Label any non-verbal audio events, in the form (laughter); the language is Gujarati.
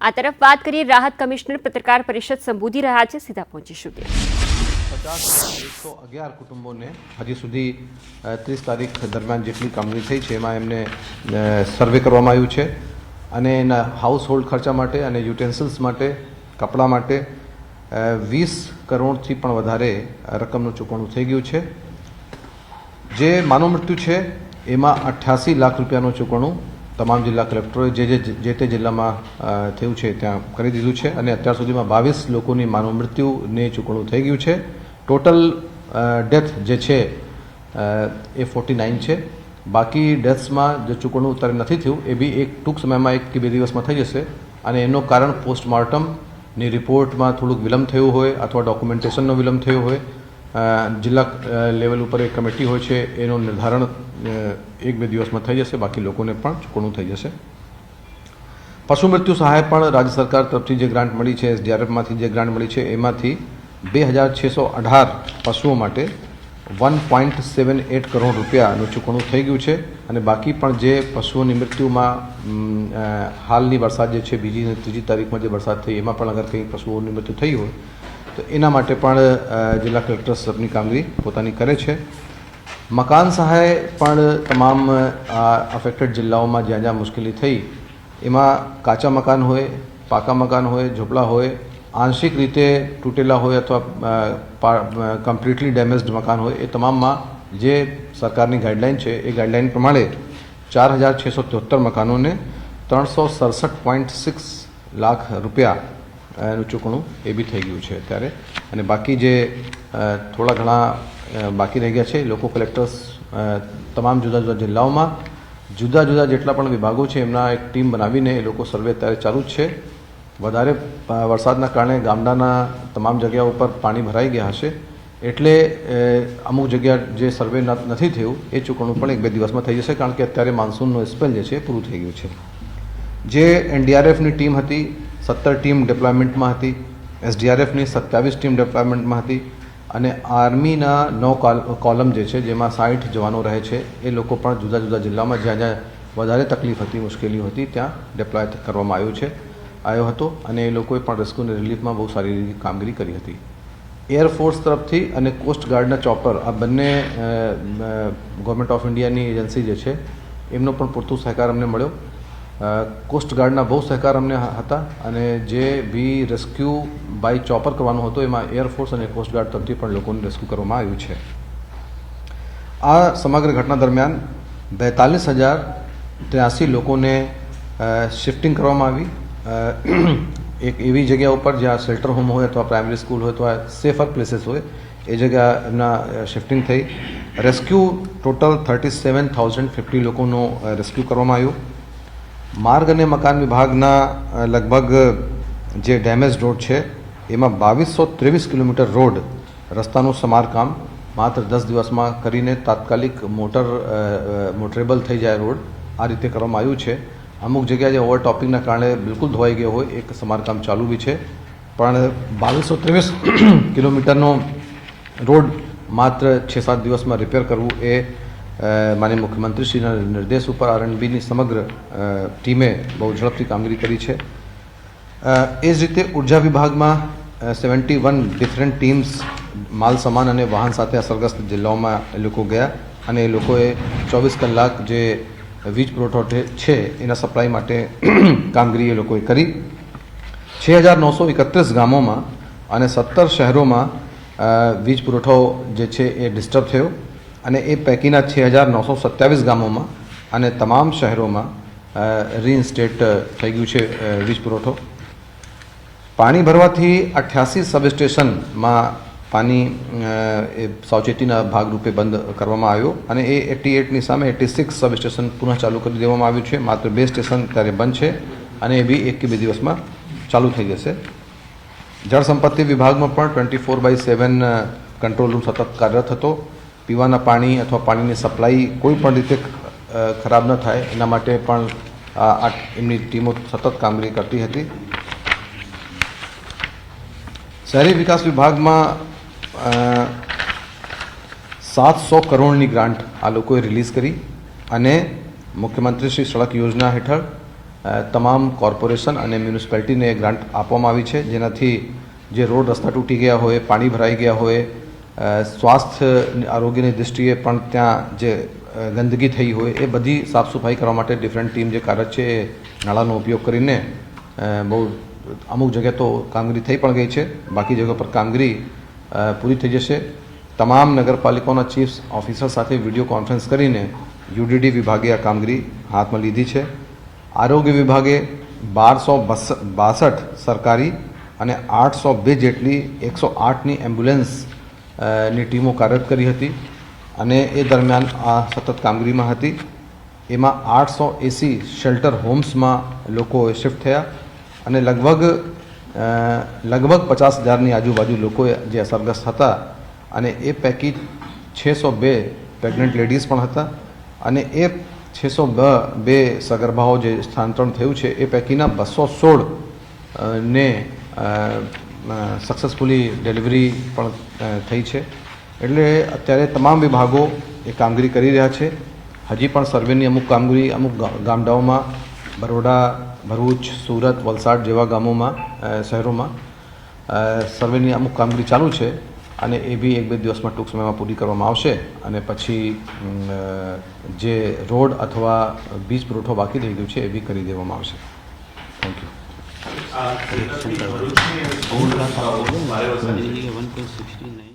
આ તરફ વાત કરીએ રાહત કમિશનર પત્રકાર પરિષદ સંબોધી રહ્યા છે. સીધા પહોંચીશું પચાસ એકસો અગિયાર કુટુંબોને હજી સુધી ત્રીસ તારીખ દરમિયાન જેટલી કામગીરી થઈ છે, એમાં એમને સર્વે કરવામાં આવ્યું છે. અને એના હાઉસ હોલ્ડ ખર્ચા માટે અને યુટેન્સિલ્સ માટે, કપડાં માટે વીસ કરોડથી પણ વધારે રકમનું ચૂકવણું થઈ ગયું છે. જે માનવ મૃત્યુ છે, એમાં અઠ્યાસી લાખ રૂપિયાનું ચૂકવણું તમામ જિલ્લા કલેક્ટરોએ જે જે જે તે જિલ્લામાં થયું છે ત્યાં કરી દીધું છે અને અત્યાર સુધીમાં બાવીસ લોકોની માનવ મૃત્યુને ચૂકવણું થઈ ગયું છે. ટોટલ ડેથ જે છે એ ફોર્ટી નાઇન છે. બાકી ડેથ્સમાં જે ચૂકવણું અત્યારે નથી થયું, એ બી એક ટૂંક સમયમાં એક કે બે દિવસમાં થઈ જશે અને એનું કારણ પોસ્ટમોર્ટમની રિપોર્ટમાં થોડુંક વિલંબ થયું હોય અથવા ડોક્યુમેન્ટેશનનો વિલંબ થયો હોય જિલ્લા લેવલ ઉપર એક કમિટી હોય છે, એનું નિર્ધારણ એક બે દિવસમાં થઈ જશે, બાકી લોકોને પણ ચૂકવણું થઈ જશે. પશુ મૃત્યુ સહાય પણ રાજ્ય સરકાર તરફથી જે ગ્રાન્ટ મળી છે એસડીઆરએફમાંથી જે ગ્રાન્ટ મળી છે, એમાંથી બે હજાર છસો અઢાર પશુઓ માટે one point seven eight crore રૂપિયાનું ચૂકવણું થઈ ગયું છે અને બાકી પણ જે પશુઓની મૃત્યુમાં હાલની વરસાદ જે છે, બીજી ત્રીજી તારીખમાં જે વરસાદ થઈ, એમાં પણ અગર કંઈ પશુઓની મૃત્યુ થઈ હોય તો એના માટે પણ જિલ્લા કલેક્ટર સ્તરની કામગીરી પોતાની કરે છે. મકાન સહાય પણ તમામ અફેક્ટેડ જિલ્લાઓમાં જ્યાં જ્યાં મુશ્કેલી થઈ, એમાં કાચા મકાન હોય, પાકા મકાન હોય, ઝૂંપડા હોય, આંશિક રીતે તૂટેલા હોય અથવા કમ્પ્લીટલી ડેમેજડ મકાન હોય, એ તમામમાં જે સરકારની ગાઈડલાઇન છે, એ ગાઈડલાઇન પ્રમાણે ચાર હજાર છસો મકાનોને ત્રણસો સડસઠ પોઈન્ટ સિક્સ લાખ રૂપિયા અ, ચૂકણું એ બી થઈ ગયું છે અત્યારે. અને બાકી જે થોડા ઘણા બાકી રહી ગયા છે લોકો કલેક્ટર્સ તમામ જુદા જુદા જિલ્લાઓમાં જુદા જુદા જેટલા પણ વિભાગો છે એમના એક ટીમ બનાવીને એ લોકો સર્વે અત્યારે ચાલુ જ છે. વધારે વરસાદના કારણે ગામડાના તમામ જગ્યાઓ ઉપર પાણી ભરાઈ ગયા હશે. એટલે અમુક જગ્યા જે સર્વે નથી થયું એ ચૂકવણું પણ એક બે દિવસમાં થઈ જશે કારણ કે અત્યારે માન્સૂનનો સ્પેલ જે છે પૂરું થઈ ગયું છે. જે એનડીઆરએફની ટીમ હતી સત્તર ટીમ ડિપ્લોયમેન્ટમાં હતી. એસડીઆરએફની સત્યાવીસ ટીમ ડિપ્લોયમેન્ટમાં હતી. અને આર્મીના નવ કોલ- કોલમ જે છે, જેમાં સાઠ જવાનો રહે છે, એ લોકો પણ જુદા જુદા જિલ્લામાં જ્યાં જ્યાં વધારે તકલીફ હતી, મુશ્કેલીઓ હતી, ત્યાં ડિપ્લોય કરવામાં આવ્યું છે, આવ્યો હતો. અને એ લોકોએ પણ રેસ્ક્યુ અને રિલીફમાં બહુ સારી કામગીરી કરી હતી. એરફોર્સ તરફથી અને કોસ્ટ ગાર્ડના ચોપર આ બંને ગવર્મેન્ટ ઓફ ઇન્ડિયાની એજન્સી જે છે, એમનો પણ પૂરતો સહકાર અમને મળ્યો. અ, કોસ્ટ ગાર્ડના બહુ સહકાર અમને હતા અને જે બી રેસ્ક્યુ બાય ચોપર કરવાનો હતો એમાં એરફોર્સ અને કોસ્ટગાર્ડ તરફથી પણ લોકોને રેસ્ક્યુ કરવામાં આવ્યું છે. આ સમગ્ર ઘટના દરમિયાન બેતાલીસ હજાર ત્ર્યાસી લોકોને શિફ્ટિંગ કરવામાં આવી. (clears throat) એક એવી જગ્યા ઉપર જ્યાં શેલ્ટર હોમ હોય અથવા પ્રાઇમરી સ્કૂલ હોય અથવા સેફર પ્લેસીસ હોય એ જગ્યા એમના શિફ્ટિંગ થઈ. Rescue total thirty seven thousand fifty લોકોનું રેસ્ક્યુ કરવામાં આવ્યું. માર્ગ અને મકાન વિભાગના લગભગ, જે ડેમેજ રોડ છે, એમાં બાવીસો ત્રેવીસ કિલોમીટર રોડ રસ્તાનું સમારકામ માત્ર દસ દિવસમાં કરીને તાત્કાલિક મોટર મોટરેબલ થઈ જાય રોડ. આ રીતે કરવામાં આવ્યું છે. અમુક જગ્યાએ જે ઓવરટોપિંગના કારણે બિલકુલ ધોવાઈ ગયો હોય, એક સમારકામ ચાલુ બી છે. પણ બાવીસો ત્રેવીસ કિલોમીટરનો રોડ માત્ર છ સાત દિવસમાં રિપેર કરવું એ અ, માનનીય મુખ્યમંત્રીશ્રીના નિર્દેશ ઉપર આરએનબીની સમગ્ર ટીમે બહુ ઝડપથી કામગીરી કરી છે. એ જ રીતે ઊર્જા વિભાગમાં સેવન્ટી વન ડિફરન્ટ ટીમ્સ માલ સામાન અને વાહન સાથે અસરગ્રસ્ત જિલ્લાઓમાં એ લોકો ગયા અને એ લોકોએ ચોવીસ કલાક જે વીજ પુરવઠો છે એના સપ્લાય માટે (clears throat) કામગીરી એ લોકોએ કરી. છ હજાર નવસો એકત્રીસ ગામોમાં અને સત્તર શહેરોમાં વીજ પુરવઠો જે છે એ ડિસ્ટર્બ થયો. અને એ પૈકીના છ હજાર નવસો સત્યાવીસ ગામોમાં અને તમામ શહેરોમાં રીઇન્સ્ટેટ થઈ ગયું છે વીજ પુરવઠો. પાણી ભરવાથી અઠ્યાસી સબસ્ટેશનમાં પાણી એ સાવચેતીના ભાગરૂપે બંધ કરવામાં આવ્યો અને એ એટી એટની સામે એટી સિક્સ સબસ્ટેશન પુનઃ ચાલુ કરી દેવામાં આવ્યું છે. માત્ર બે સ્ટેશન ત્યારે બંધ છે અને એ બી એક કે બે દિવસમાં ચાલુ થઈ જશે. જળ સંપત્તિ વિભાગમાં પણ twenty four by seven control room સતત કાર્યરત હતો. પીવાના પાણી અથવા પાણીની સપ્લાય કોઈ પણ રીતે ખરાબ ન થાય. એના માટે પણ આ એમની ટીમો સતત કામગીરી કરતી હતી. શહેરી વિકાસ વિભાગમાં સાતસો કરોડની ગ્રાન્ટ આ લોકોએ રિલીઝ કરી અને મુખ્યમંત્રી શ્રી સડક યોજના હેઠળ તમામ કોર્પોરેશન અને મ્યુનિસિપાલિટીને ગ્રાન્ટ આપવામાં આવી છે. જેનાથી જે રોડ રસ્તા તૂટી ગયા હોય, પાણી ભરાઈ ગયા હોય સ્વાસ્થ્ય આરોગ્યની દૃષ્ટિએ પણ ત્યાં જે ગંદકી થઈ હોય એ બધી સાફ સફાઈ કરવા માટે ડિફરન્ટ ટીમ જે કાર્ય છે એ નાળાનો ઉપયોગ કરીને બહુ અમુક જગ્યાએ તો કામગીરી થઈ પણ ગઈ છે. બાકી જગ્યા પર કામગીરી પૂરી થઈ જશે. તમામ નગરપાલિકાઓના ચીફ ઓફિસર સાથે વીડિયો કોન્ફરન્સ કરીને યુડીડી વિભાગે આ કામગીરી હાથમાં લીધી છે. આરોગ્ય વિભાગે બારસો બાસઠ સરકારી અને આઠસો બે જેટલી એકસો આઠની એમ્બ્યુલન્સ ની ટીમો કાર્યરત કરી હતી અને એ દરમિયાન આ સતત કામગીરીમાં હતી. એમાં આઠસો એસી શેલ્ટર હોમ્સમાં લોકો શિફ્ટ થયા અને લગભગ લગભગ પચાસ હજારની આજુબાજુ લોકો જે અસરગ્રસ્ત હતા અને એ પૈકી છસો બે પ્રેગ્નન્ટ લેડીઝ પણ હતા અને એ છસો બે સગર્ભાઓ જે સ્થાનાંતરણ થયું છે એ પૈકીના બસો સોળ ને સક્સેસફુલી ડિલિવરી પણ થઈ છે. એટલે અત્યારે તમામ વિભાગો એ કામગીરી કરી રહ્યા છે. હજી પણ સર્વેની અમુક કામગીરી, અમુક ગામડાઓમાં, બરોડા, ભરૂચ, સુરત, વલસાડ જેવા ગામોમાં શહેરોમાં સર્વેની અમુક કામગીરી ચાલુ છે અને એ બી એક બે દિવસમાં ટૂંક સમયમાં પૂરી કરવામાં આવશે અને પછી જે રોડ અથવા બીજ પુરવઠો બાકી થઈ ગયું છે એ બી કરી દેવામાં આવશે. થેન્ક યુ આ ભરૂચની ભારે વરસાદ વન પોઈન્ટ સિક્સટી નાઇન